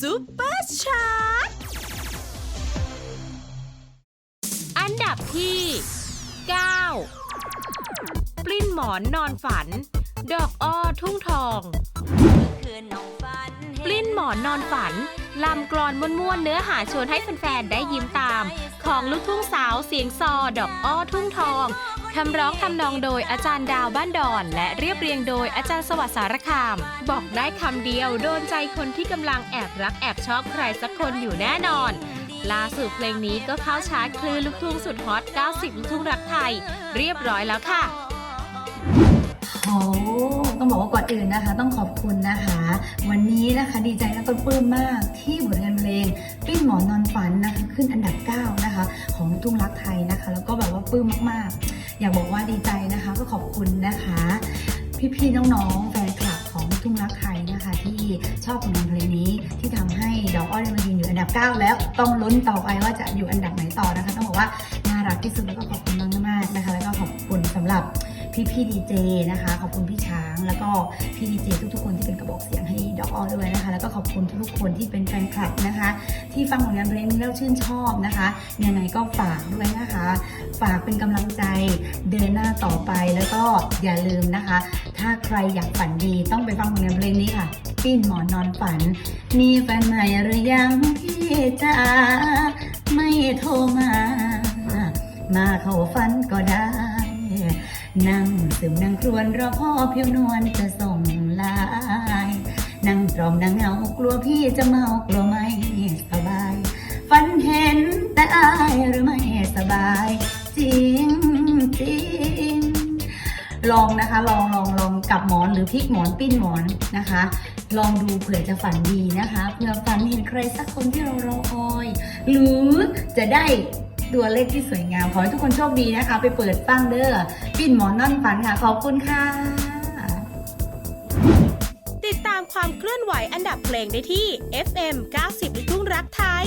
ซูเปอร์ชาร์ตอันดับที่ 9 ปลิ้นหมอนนอนฝัน ดอกอ้อทุ่งทอง ปลิ้นหมอนนอนฝันลำกรอนม้วนๆเนื้อหาชวนให้แฟนๆ ได้ยิ้มตาม ของลูกทุ่งสาวเสียงซอ ดอกอ้อทุ่งทองคำร้องทำนองโดยอาจารย์ดาวบ้านดอน และเรียบเรียงโดยอาจารย์สวัสดิ์สารคาม บอกได้คำเดียวโดนใจคนที่กำลังแอบรักแอบชอบใครสักคนอยู่แน่นอน ล่าสุดเพลงนี้ก็เข้าชาร์ตคลื่นลูกทุ่งสุดฮอต 90 ลูกทุ่งรักไทย เรียบร้อยแล้วค่ะ โอ้ต้องบอกว่าก่อนอื่นนะคะ ต้องขอบคุณนะคะ วันนี้นะคะดีใจและก็ปลื้มมากที่ผลงานเพลงปิ้นหมอนนอนฝันนะคะขึ้นอันดับ 9 นะคะ ของทุ่งรักไทยนะคะ แล้วก็แบบว่าปลื้มมากๆ อยากบอกว่าดีใจนะคะก็ขอบคุณนะคะ พี่ๆน้องๆแฟนคลับของทุ่งรักไทยนะคะ ที่ชอบผลงานเพลงนี้ที่ทำให้ดอกอ้อยมายืนอยู่อันดับ 9 แล้วต้องลุ้นต่อไปว่าจะอยู่อันดับไหนต่อนะคะ ต้องบอกว่าน่ารักที่สุดแล้วก็ขอบคุณมากๆนะคะ แล้วก็ขอบคุณสำหรับ พี่พี่ดีเจนะคะ ขอบคุณพี่ช้าง แล้วก็พี่ดีเจทุกๆคนที่เป็นกระบอกเสียงให้ดอกอ้อด้วยนะคะ แล้วก็ขอบคุณทุกๆคนที่เป็นแฟนคลับนะคะ ที่ฟังผลงานเพลงนี้แล้วชื่นชอบนะคะยังไงก็ฝากด้วยนะคะ ฝากเป็นกำลังใจเดินหน้าต่อไปแล้วก็อย่าลืมนะคะ ถ้าใครอยากฝันดีต้องไปฟังผลงานเพลงนี้ค่ะปิ้นหมอนนอนฝัน มีแฟนใหม่หรือยังพี่จ๋าไม่โทรมา มาเข้าฝันก็ได้ นั่งซึมนั่งครวนรอพ่อเพียวนวลจะส่งไลาย นั่งตรอมนั่งเหงากลัวพี่จะเมากลัวไม่สบาย ฝันเห็นแต่อายหรือไม่สบาย จริงจริงลองนะคะ ลองลองลองกับหมอนหรือพลิกหมอนปิ้นหมอนนะคะ ลองดูเผื่อจะฝันดีนะคะเผื่อฝันเห็นใครสักคนที่เรารอคอย หรือจะได้ ตัวเลขที่สวยงาม ขอให้ทุกคนโชคดีนะคะ ไปเปิดฟังเด้อปิ่นหมอนนั่นฝันค่ะ ขอบคุณค่ะ ติดตามความเคลื่อนไหวอันดับเพลงได้ที่ FM 90ลูกทุ่งรักไทย